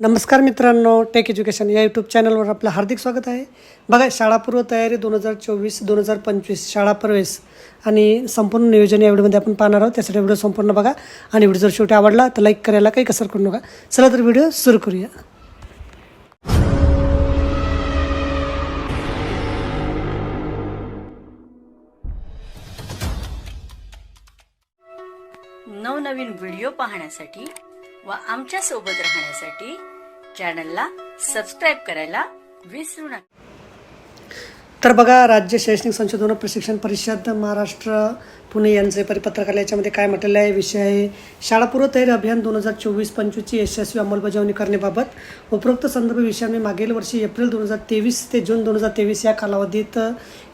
नमस्कार मित्रांनो take education या यूट्यूब चॅनलवर आपलं हार्दिक स्वागत आहे. बघा शाळापूर्व तयारी दोन हजार चोवीस दोन हजार पंचवीस शाळा प्रवेश आणि संपूर्ण नियोजन या व्हिडिओमध्ये आपण पाहणार आहोत. त्यासाठी व्हिडिओ संपूर्ण बघा आणि व्हिडिओ जर शेवटी आवडला तर लाईक करायला काही कसर करू नका. चला तर व्हिडिओ सुरू करूया. नवनवीन व्हिडिओ पाहण्यासाठी व आमच्यासोबत राहण्यासाठी चॅनलला सबस्क्राईब करायला विसरू नका. तर बघा राज्य शैक्षणिक संशोधन प्रशिक्षण परिषद महाराष्ट्र पुणे यांचे परिपत्रकाला याच्यामध्ये काय म्हटलेलं आहे विषय आहे. शाळापूर्व तयारी अभियान दोन हजार चोवीस पंचवीसची यशस्वी अंमलबजावणी करण्याबाबत उपरोक्त संदर्भ विषयाने मागील वर्षी एप्रिल दोन हजार तेवीस ते जून दोन हजार तेवीस या कालावधीत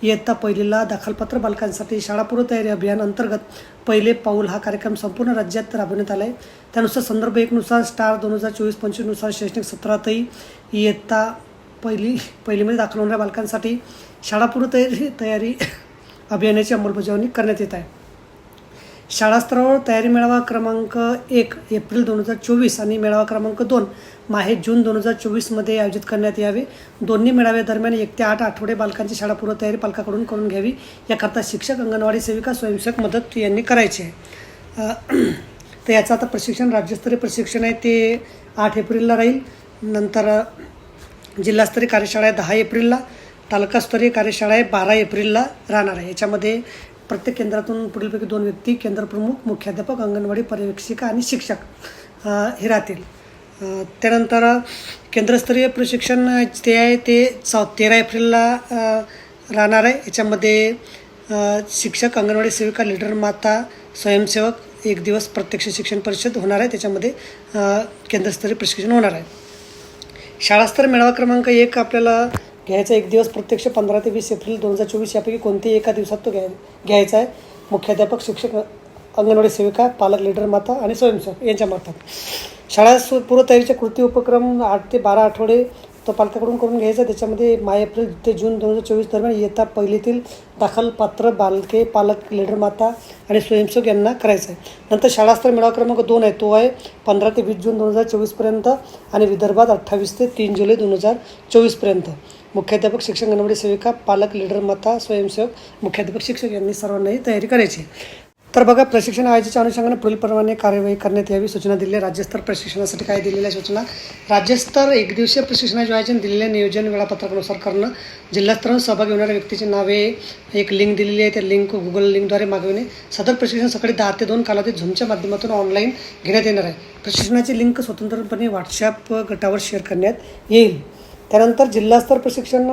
इयत्ता पहिलीला दाखलपत्र बालकांसाठी शाळापूर्व तयारी अभियान अंतर्गत पहिले पाऊल हा कार्यक्रम संपूर्ण राज्यात राबवण्यात आला आहे त्यानुसार संदर्भ एकनुसार स्टार दोन हजार चोवीस पंचवीसनुसार शैक्षणिक सत्रातही इयत्ता पहिली पहिलीमध्ये दाखल होणाऱ्या बालकांसाठी शाळापूर्व तयारी तयारी अभियानाची अंमलबजावणी करण्यात येत आहे. शाळास्तरावर तयारी मेळावा क्रमांक एक एप्रिल दोन हजार चोवीस आणि मेळावा क्रमांक दोन माहे जून दोन हजार चोवीसमध्ये आयोजित करण्यात यावे. दोन्ही मेळाव्यादरम्यान एक ते आठ आठवडे बालकांची शाळापूर्व तयारी पालकाकडून करून घ्यावी याकरता शिक्षक अंगणवाडी सेविका स्वयंसेवक मदत यांनी करायची आहे. तर याचं आता प्रशिक्षण राज्यस्तरीय प्रशिक्षण आहे ते आठ एप्रिलला राहील. नंतर जिल्हास्तरीय कार्यशाळा आहे दहा एप्रिलला तालुकास्तरीय कार्यशाळा आहे बारा एप्रिलला राहणार आहे. याच्यामध्ये प्रत्येक केंद्रातून पुढीलपैकी दोन व्यक्ती केंद्रप्रमुख मुख्याध्यापक अंगणवाडी पर्यवेक्षिका आणि शिक्षक हे राहतील. त्यानंतर केंद्रस्तरीय प्रशिक्षण जे आहे ते चौ तेरा एप्रिलला राहणार आहे. याच्यामध्ये शिक्षक अंगणवाडी सेविका लिडर माता स्वयंसेवक एक दिवस प्रत्यक्ष शिक्षण परिषद होणार आहे. त्याच्यामध्ये केंद्रस्तरीय प्रशिक्षण होणार आहे. शाळास्तर मेळावा क्रमांक एक आपल्याला घ्यायचा एक दिवस प्रत्यक्ष पंधरा ते वीस एप्रिल दोन हजार चोवीस यापैकी कोणत्याही एका दिवसात तो घ्याय घ्यायचा आहे. मुख्याध्यापक शिक्षक अंगणवाडी सेविका पालक लीडर माता आणि स्वयंसेवक यांच्यामार्फत शाळा सु पूर्वतयारीचे कृती उपक्रम आठ ते बारा आठवडे तो पालकाकडून करून घ्यायचा. त्याच्यामध्ये माय एप्रिल ते जून दोन हजार चोवीस दरम्यान येता पहिलीतील दाखल पात्र बालके पालक लीडर माता आणि स्वयंसेवक यांना करायचं आहे. नंतर शाळास्तर मेळावा क्रमांक दोन आहे. तो आहे पंधरा ते वीस जून दोन हजार चोवीसपर्यंत आणि विदर्भात अठ्ठावीस ते तीन जुलै दोन हजार चोवीसपर्यंत मुख्याध्यापक शिक्षक अंगणवाडी सेविका पालक लीडर माता स्वयंसेवक मुख्याध्यापक शिक्षक यांनी सर्वांनाही तयारी करायची. तर बघा प्रशिक्षण आयोजनाच्या अनुषंगाने पुढीलप्रमाणे कार्यवाही करण्यात यावी सूचना दिली राज्यस्तर प्रशिक्षणासाठी काय दिलेल्या सूचना? राज्यस्तर एक दिवसीय प्रशिक्षणाचे आयोजन दिलेल्या नियोजन वेळापत्रकानुसार करणं. जिल्हास्तरावर सहभागी होणाऱ्या व्यक्तीची नावे एक लिंक दिलेली आहे त्या लिंक गुगल लिंकद्वारे मागविणे. सदर प्रशिक्षण सकाळी दहा ते दोन कालावधीत झूमच्या माध्यमातून ऑनलाईन घेण्यात येणार आहे. प्रशिक्षणाची लिंक स्वतंत्रपणे व्हॉट्सॲप गटावर शेअर करण्यात येईल. त्यानंतर जिल्हास्तर प्रशिक्षण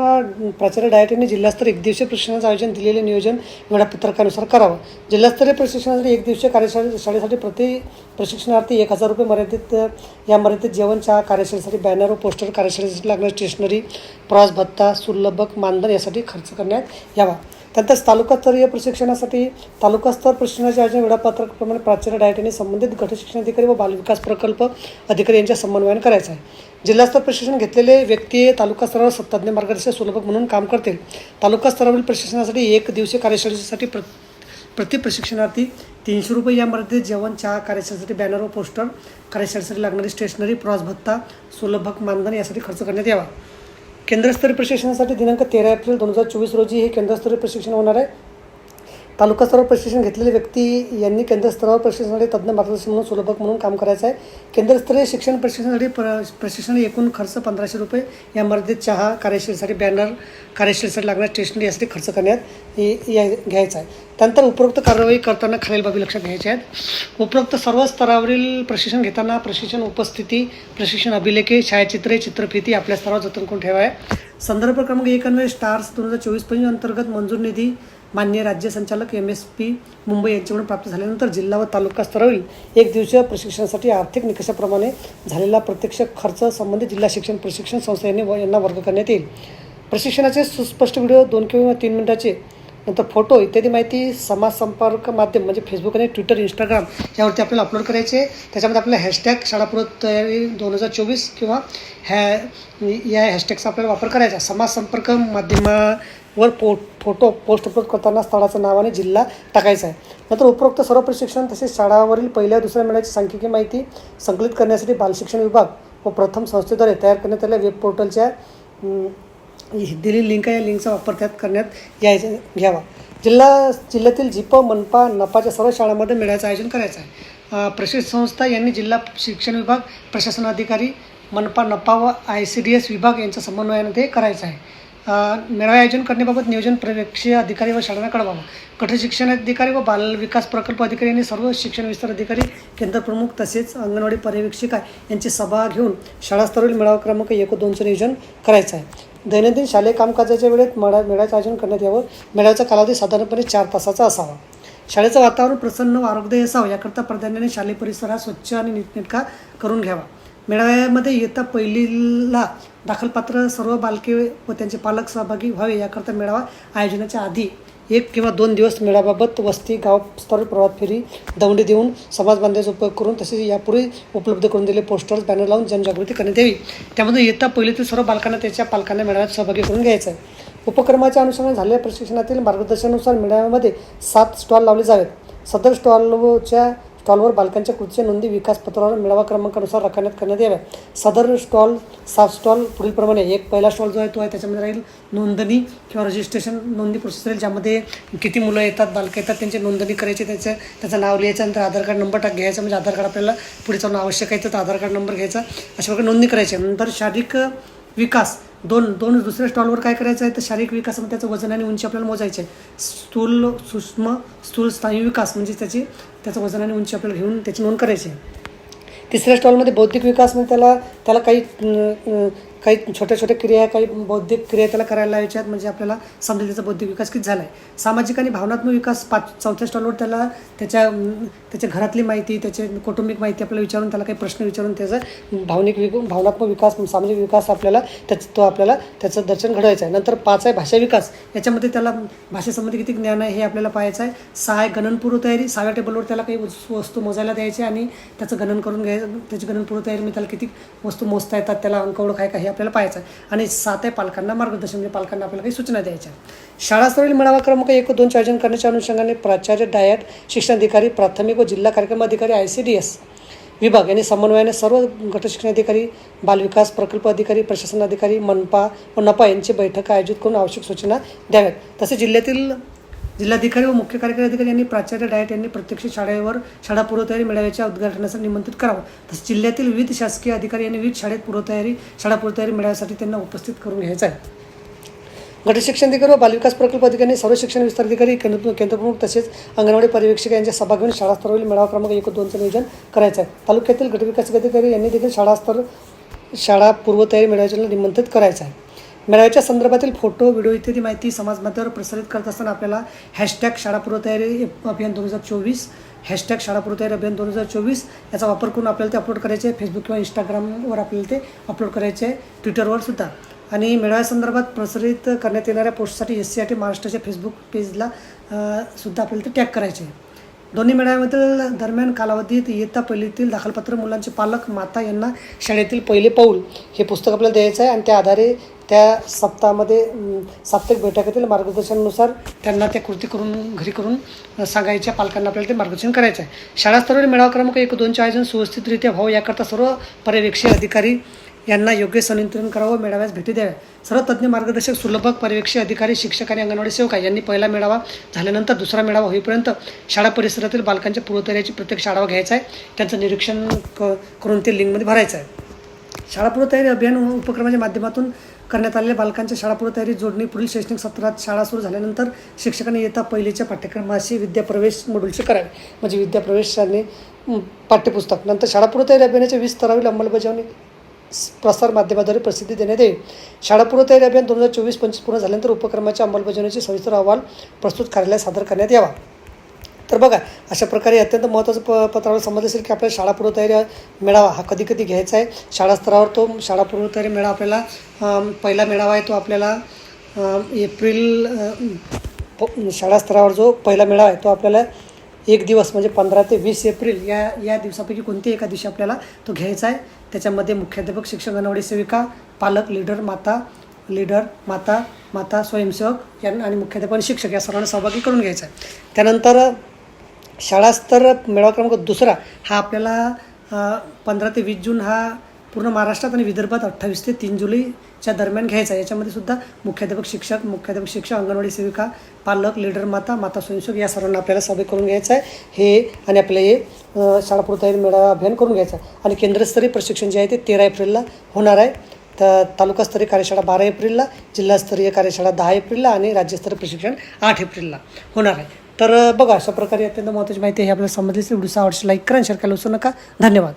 प्राचार्य डायट यांनी जिल्हास्तर एक दिवसीय प्रशिक्षणाचं आयोजन दिलेले नियोजन वेळापत्रकानुसार करावं. जिल्हास्तरीय प्रशिक्षणासाठी एक दिवसीय कार्यशाळे शाळेसाठी प्रति प्रशिक्षणार्थी एक हजार रुपये मर्यादित या मर्यादित जेवण चहा कार्यशाळेसाठी बॅनर व पोस्टर कार्यशाळेसाठी लागणारी स्टेशनरी प्रवास भत्ता सुलभक मानधन यासाठी खर्च करण्यात यावा. त्यानंतर तालुकास्तरीय प्रशिक्षणासाठी तालुकास्तर प्रशिक्षणाचे आयोजन वेळापत्रकाप्रमाणे प्राचार्य डायट यांनी संबंधित गट शिक्षणाधिकारी व बालविकास प्रकल्प अधिकारी यांच्या समन्वयाने करायचं आहे. जिल्हास्तर प्रशिक्षण घेतलेले व्यक्ती तालुका स्तरावर सत्ताज्ञ मार्गदर्शक सुलभक म्हणून काम करतील. तालुका स्तरावरील प्रशिक्षणासाठी एक दिवसीय कार्यशाळेसाठी प्र प्रति प्रशिक्षणार्थी तीनशे रुपये यामध्ये जेवण चहा कार्यशाळेसाठी बॅनर व पोस्टर कार्यशाळेसाठी लागणारी स्टेशनरी प्रवास भत्ता सुलभक मानधन यासाठी खर्च करण्यात यावा. केंद्रस्तरीय प्रशिक्षणासाठी दिनांक तेरा एप्रिल दोन हजार चोवीस रोजी हे केंद्रस्तरीय प्रशिक्षण होणार आहे. तालुका स्तरावर प्रशिक्षण घेतलेले व्यक्ती यांनी केंद्रस्तरावर प्रशिक्षणासाठी तज्ज्ञ मार्गदर्शन म्हणून सुलभक म्हणून काम करायचं आहे. केंद्रस्तरीय शिक्षण प्रशिक्षणासाठी प्र प्रशिक्षण एकूण खर्च पंधराशे रुपये. या मर्यादित चहा कार्यशाळेसाठी बॅनर कार्यशाळेसाठी लागणार स्टेशनरी यासाठी खर्च करण्यात ये- या घ्यायचा आहे. त्यानंतर उपरोक्त कार्यवाही करताना खालील बाबी लक्षात घ्यायच्या आहेत. उपरोक्त सर्व स्तरावरील प्रशिक्षण घेताना प्रशिक्षण उपस्थिती प्रशिक्षण अभिलेखे छायाचित्रे चित्रफिती आपल्या स्तरावर जतन करून ठेवा आहे संदर्भ क्रमांक एक स्टार्स दोन हजार चोवीस पंचवीस अंतर्गत मंजूर निधी मान्य राज्य संचालक एम एस पी मुंबई यांच्याकडून प्राप्त झाल्यानंतर जिल्हा व तालुका स्तरावरील एक दिवसीय प्रशिक्षणासाठी आर्थिक निकषाप्रमाणे झालेला प्रत्यक्ष खर्च संबंधित जिल्हा शिक्षण प्रशिक्षण संस्था यांनी व- यांना वर्ग करण्यात येईल. प्रशिक्षणाचे सुस्पष्ट व्हिडिओ दोन किंवा तीन मिनिटाचे नंतर फोटो इत्यादी माहिती समाज संपर्क माध्यम म्हणजे फेसबुक आणि ट्विटर इंस्टाग्राम यावरती आपल्याला अपलोड करायचे. त्याच्यामध्ये आपल्याला हॅशटॅग शाळापूर्व तयारी दोन हजार चोवीस किंवा हॅ या हॅशटॅगचा आपल्याला वापर करायचा. समाज संपर्क माध्यमावर पो फोटो पोस्ट अपलोड करताना स्थळाचं नाव आणि जिल्हा टाकायचा आहे. नंतर उपरोक्त सर्व प्रशिक्षण तसेच शाळावरील पहिल्या दुसऱ्या मेळ्याची सांख्यिकी माहिती संकलित करण्यासाठी बालशिक्षण विभाग व प्रथम संस्थेद्वारे तयार करण्यात आलेल्या वेब पोर्टलच्या दिलेली लिंक आहे. या लिंकचा वापर त्यात करण्यात यायचा घ्यावा. जिल्हा जिल्ह्यातील जिप मनपा नपाच्या सर्व शाळांमध्ये मेळ्याचं आयोजन करायचं आहे. प्रशिक्षण संस्था यांनी जिल्हा शिक्षण विभाग प्रशासन अधिकारी मनपा नपा व आय सी डी एस विभाग यांच्या समन्वयाने ते करायचं आहे. मेळावे आयोजन करण्याबाबत नियोजन प्रवेक्षीय अधिकारी व शाळांना कळवावं. कठोर शिक्षण अधिकारी व बाल विकास प्रकल्प अधिकारी यांनी सर्व शिक्षण विस्तार अधिकारी केंद्रप्रमुख तसेच अंगणवाडी पर्यवेक्षिका यांची सभा घेऊन शाळास्तरावरील मेळावा क्रमांक एक दोनचं नियोजन करायचं आहे. दैनंदिन शालेय कामकाजाच्या वेळेत मेळा मेळ्याचं आयोजन करण्यात यावं. मेळ्याचा कालावधी साधारणपणे चार तासाचा असावा. शाळेचं वातावरण प्रसन्न व आरोग्यदायी असावं याकरता प्राधान्याने शालेय परिसर हा स्वच्छ आणि नीटनेटका करून घ्यावा. मेळाव्यामध्ये येता पहिलीला दाखलपात्र सर्व बालके व त्यांचे पालक सहभागी व्हावे याकरता मेळावा आयोजनाच्या आधी एक किंवा दोन दिवस मेळाव्याबाबत वस्ती गाव स्तरावर प्रभात फेरी दौंडी देऊन समाज बांधण्याचा उपयोग करून तसेच यापूर्वी उपलब्ध करून दिलेले पोस्टर्स बॅनर लावून जनजागृती करण्यात यावी. त्यामध्ये येता पहिले ते सर्व बालकांना त्याच्या पालकांना मेळाव्यात सहभागी करून घ्यायचं. आहे उपक्रमाच्या अनुषंगाने झालेल्या प्रशिक्षणातील मार्गदर्शनानुसार मेळाव्यामध्ये सात स्टॉल लावले जावेत. सदर स्टॉलच्या स्टॉलवर बालकांच्या कृतीच्या नोंदी विकास पत्रावर मेळावा क्रमांकानुसार राखण्यात करण्यात याव्या. सदर स्टॉल साफ स्टॉल पुढीलप्रमाणे एक पहिला स्टॉल जो आहे तो आहे त्याच्यामध्ये राहील नोंदणी किंवा रजिस्ट्रेशन नोंदणी प्रोसेस राहील ज्यामध्ये किती मुलं येतात बालकं येतात त्यांची नोंदणी करायची त्याचं त्याचं नाव लिहायचं नंतर आधार कार्ड नंबर टाक घ्यायचा म्हणजे आधार कार्ड आपल्याला पुढे जाऊन आवश्यक आहे तर आधार कार्ड नंबर घ्यायचा. अशा प्रकारे नोंदणी करायची नंतर शारीरिक विकास दोन दोन दुसऱ्या स्टॉलवर काय करायचं आहे? तर शारीरिक विकासामध्ये म्हणजे त्याचं वजन आणि उंची आपल्याला मोजायचे आहे. स्थूल सूक्ष्म स्थूल स्नायू विकास म्हणजे त्याची त्याचं वजन आणि उंची आपल्याला घेऊन त्याची नोंद करायची आहे. तिसऱ्या स्टॉलमध्ये बौद्धिक विकास म्हणजे त्याला त्याला काही काही छोट्या छोट्या क्रिया काही बौद्धिक क्रिया त्याला करायला लावायच्या आहेत म्हणजे आपल्याला समजेल त्याचा बौद्धिक विकास किती झाला आहे सामाजिक आणि भावनात्मक विकास पाच चौथ्या स्टॉलवर त्याला त्याच्या त्याच्या घरातली माहिती त्याचे कौटुंबिक माहिती आपल्याला विचारून त्याला काही प्रश्न विचारून त्याचा भावनिक विक भावनात्मक विकास सामाजिक विकास आपल्याला त्याचं तो आपल्याला त्याचं दर्शन घडवायचं आहे. नंतर पाच आहे भाषा विकास. याच्यामध्ये त्याला भाषेसंबंधी किती ज्ञान आहे हे आपल्याला पाहायचं आहे. सहा आहे गणनपूर्व तयारी. सहाव्या टेबलवर त्याला काही वस्तू मोजायला द्यायची आणि त्याचं गणन करून घ्यायचं. त्याची गणनपूर्व तयारी मी त्याला किती वस्तू मोजता येतात त्याला अंक ओळख आहे का हे आपल्याला पाहायचं आहे. आणि सात आहे पालकांना मार्गदर्शन म्हणजे पालकांना आपल्याला काही सूचना द्यायच्या आहेत. शाळास्तरीय मेळावा क्रमांक एक दोनचे आयोजन करण्याच्या अनुषंगाने प्राचार्य डायट शिक्षण अधिकारी प्राथमिक व जिल्हा कार्यक्रम अधिकारी आय सी डी एस विभाग यांनी समन्वयाने सर्व गटशिक्षण अधिकारी बालविकास प्रकल्प अधिकारी प्रशासन अधिकारी मनपा व नपा यांची बैठक आयोजित करून आवश्यक सूचना द्याव्यात. तसेच जिल्ह्यातील जिल्हाधिकारी व मुख्य कार्यकारी अधिकारी यांनी प्राचार्य डायट यांनी प्रत्यक्ष शाळेवर शाळा पूर्वतयारी मेळाव्याच्या उद्घाटनासाठी निमंत्रित करावं. तसंच जिल्ह्यातील विविध शासकीय अधिकारी यांनी विविध शाळेत पूर्वतयारी शाळा पूर्वतयारी मेळाव्यासाठी त्यांना उपस्थित करून घ्यायचं आहे. गटशिक्षण अधिकारी व बालविकास प्रकल्प अधिकारी सर्व शिक्षण विस्तार अधिकारी केंद्र केंद्रप्रमुख तसेच अंगणवाडी पर्यवेक्षक यांच्या सभा घेऊन शाळास्तरावरील मेळावा क्रमांक एक दोनचं नियोजन करायचं आहे. तालुक्यातील गटविकास अधिकारी यांनी देखील शाळास्तर शाळा पूर्वतयारी मेळाव्याला निमंत्रित करायचं आहे. मेळाव्याच्या संदर्भातील फोटो व्हिडिओ इत्यादी माहिती समाज माध्यमावर प्रसारित करत असताना आपल्याला हॅशटॅग शाळा पूर्वतयारी अभियान दोन हजार चोवीस हॅशटॅग शाळा पूर्वतयारी अभियान दोन हजार चोवीस याचा वापर करून आपल्याला ते अपलोड करायचे आहे. फेसबुक किंवा इंस्टाग्रामवर आपल्याला ते अपलोड करायचे आहे. ट्विटरवर सुद्धा. आणि मेळाव्यासंदर्भात प्रसारित करण्यात येणाऱ्या पोस्टसाठी एस सी आर टी महाराष्ट्राच्या फेसबुक पेजला सुद्धा आपल्याला ते टॅग करायचे आहे. दोन्ही मेळाव्यामधील दरम्यान कालावधीत इयत्ता पहिलीतील दाखलपत्र मुलांचे पालक माता यांना शाळेतील पहिले पाऊल हे पुस्तक आपल्याला द्यायचं आहे आणि त्या आधारे त्या सप्ताहामध्ये साप्ताहिक बैठकीतील मार्गदर्शनानुसार त्यांना त्या कृती करून घरी करून सांगायच्या पालकांना आपल्याला ते मार्गदर्शन करायचं आहे. शाळा मेळावा क्रमांक एक दोनचे आयोजन सुव्यवस्थितरित्या व्हावं याकरता सर्व पर्यवेक्षी अधिकारी यांना योग्य संनियंत्रण करावं मेळाव्यास भेटी द्याव्या. सर्व तज्ज्ञ मार्गदर्शक सुलभक पर्यवेक्षक अधिकारी शिक्षक आणि अंगणवाडी सेवक आहे. यांनी पहिला मेळावा झाल्यानंतर दुसरा मेळावा होईपर्यंत शाळा परिसरातील बालकांच्या पूर्वतयारीची प्रत्येक आढावा घ्यायचा आहे. त्यांचं निरीक्षण क करून ते लिंकमध्ये भरायचं आहे. शाळा पूर्वतयारी अभियान उपक्रमाच्या माध्यमातून करण्यात आलेल्या बालकांच्या शाळा पूर्वतयारी जोडणी पुढील शैक्षणिक सत्रात शाळा सुरू झाल्यानंतर शिक्षकांनी येता पहिलीच्या पाठ्यक्रमाशी विद्याप्रवेश मॉड्यूलचे करावे. म्हणजे विद्याप्रवेशाने पाठ्यपुस्तक. नंतर शाळा पूर्वतयारी अभियानाच्या वीस स्तरावरील अंमलबजावणी प्रसार माध्यमाद्वारे प्रसिद्धी देण्यात येईल. शाळा पूर्वतयारी अभियान दोन हजार चोवीस पंचवीस पूर्ण झाल्यानंतर उपक्रमाच्या अंमलबजावणीचे सविस्तर अहवाल प्रस्तुत कार्यालयात सादर करण्यात यावा. तर बघा अशा प्रकारे अत्यंत महत्त्वाचं प पत्रावर समजलं असेल की आपल्याला शाळा पूर्वतयारी मेळावा हा कधी कधी घ्यायचा आहे. शाळा स्तरावर तो शाळा पूर्वतयारी मेळावा आपल्याला पहिला मेळावा आहे तो आपल्याला एप्रिल प- शाळा स्तरावर जो पहिला मेळावा आहे तो आपल्याला एक दिवस म्हणजे पंधरा ते वीस एप्रिल या या दिवसापैकी कोणत्याही एका दिवशी आपल्याला तो घ्यायचा आहे. त्याच्यामध्ये मुख्याध्यापक शिक्षक अंगणवाडी सेविका पालक लीडर माता लीडर माता माता स्वयंसेवक यांना आणि मुख्याध्यापक आणि शिक्षक या सर्वांना सहभागी करून घ्यायचा आहे. त्यानंतर शाळा स्तर मेळावा क्रमांक दुसरा हा आपल्याला पंधरा ते वीस जून हा पूर्ण महाराष्ट्रात आणि विदर्भात अठ्ठावीस ते तीन जुलैच्या दरम्यान घ्यायचा आहे. याच्यामध्ये सुद्धा मुख्याध्यापक शिक्षक मुख्याध्यापक शिक्षक अंगणवाडी सेविका पालक लीडर माता माता स्वयंसेवक या सर्वांना आपल्याला सभे करून घ्यायचं आहे. हे आणि आपले हे शाळा शाळापूर्व मेळावा अभियान करून घ्यायचं आहे. आणि केंद्रस्तरीय प्रशिक्षण जे आहे ते तेरा एप्रिलला होणार आहे. तर तालुकास्तरीय कार्यशाळा बारा एप्रिलला जिल्हास्तरीय कार्यशाळा दहा एप्रिलला आणि राज्यस्तरीय प्रशिक्षण आठ एप्रिलला होणार आहे. तर बघा अशा प्रकारे अत्यंत महत्त्वाची माहिती हे आपल्याला समजली असेल व्हिडिओ आवडशी लाईक करा शेअर करायला विसरू नका. धन्यवाद.